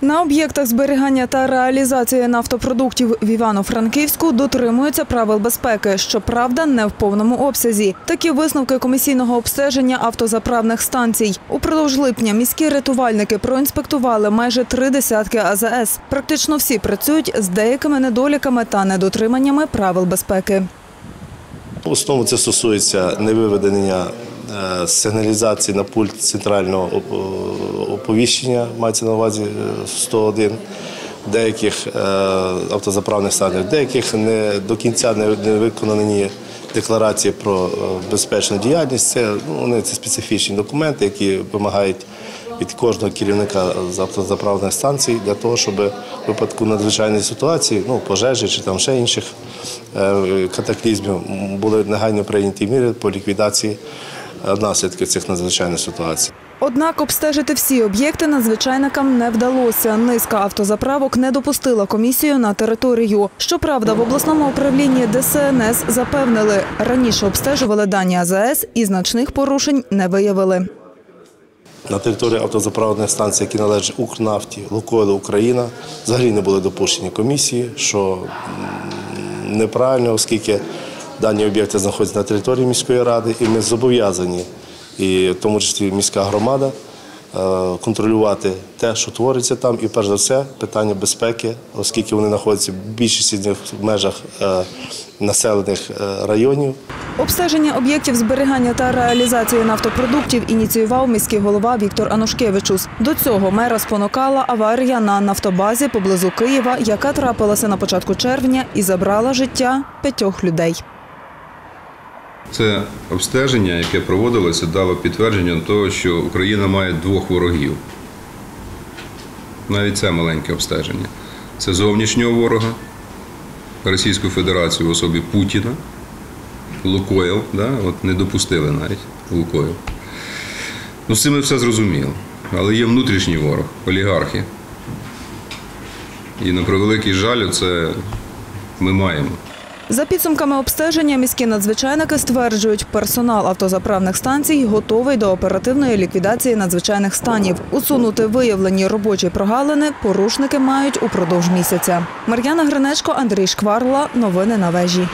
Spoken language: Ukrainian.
На об'єктах зберігання та реалізації нафтопродуктів в Івано-Франківську дотримуються правил безпеки, щоправда, не в повному обсязі. Такі висновки комісійного обстеження автозаправних станцій. Упродовж липня міські рятувальники проінспектували майже три десятки АЗС. Практично всі працюють з деякими недоліками та недотриманнями правил безпеки. В основному це стосується невиведення е, сигналізації на пульт центрального оповіщення, мається на увазі е, 101, деяких е, автозаправних станціях, деяких не до кінця не, виконані декларації про е, безпечну діяльність. Це, ну, вони, це специфічні документи, які вимагають від кожного керівника з автозаправних станцій для того, щоб в випадку надзвичайної ситуації, ну пожежі чи там ще інших е, катаклізмів, були негайно прийняті міри по ліквідації е, наслідків цих надзвичайних ситуацій. Однак обстежити всі об'єкти надзвичайникам не вдалося. Низка автозаправок не допустила комісію на територію. Щоправда, в обласному управлінні ДСНС запевнили, раніше обстежували дані АЗС і значних порушень не виявили. На території автозаправних станцій, які належать Укрнафті, Лукойлу Україна, взагалі не були допущені комісії, що неправильно, оскільки дані об'єкти знаходяться на території міської ради, і ми зобов'язані, і в тому числі міська громада, е, контролювати те, що твориться там, і перш за все питання безпеки, оскільки вони знаходяться з них в межах е, населених е, районів. Обстеження об'єктів зберігання та реалізації нафтопродуктів ініціював міський голова Віктор Анушкевичус. До цього мера спонукала аварія на нафтобазі поблизу Києва, яка трапилася на початку червня і забрала життя п'ятьох людей. Це обстеження, яке проводилося, дало підтвердження того, що Україна має двох ворогів. Навіть це маленьке обстеження. Це зовнішнього ворога, Російську Федерацію в особі Путіна, Лукойл, да? от не допустили навіть Лукойл. Ну, з цим ми все зрозуміло. Але є внутрішній ворог, олігархи. І на превеликий жаль, це ми маємо. За підсумками обстеження, міські надзвичайники стверджують, персонал автозаправних станцій готовий до оперативної ліквідації надзвичайних станів. Усунути виявлені робочі прогалини порушники мають упродовж місяця. Мар'яна Гринечко, Андрій Шкварла. Новини на вежі.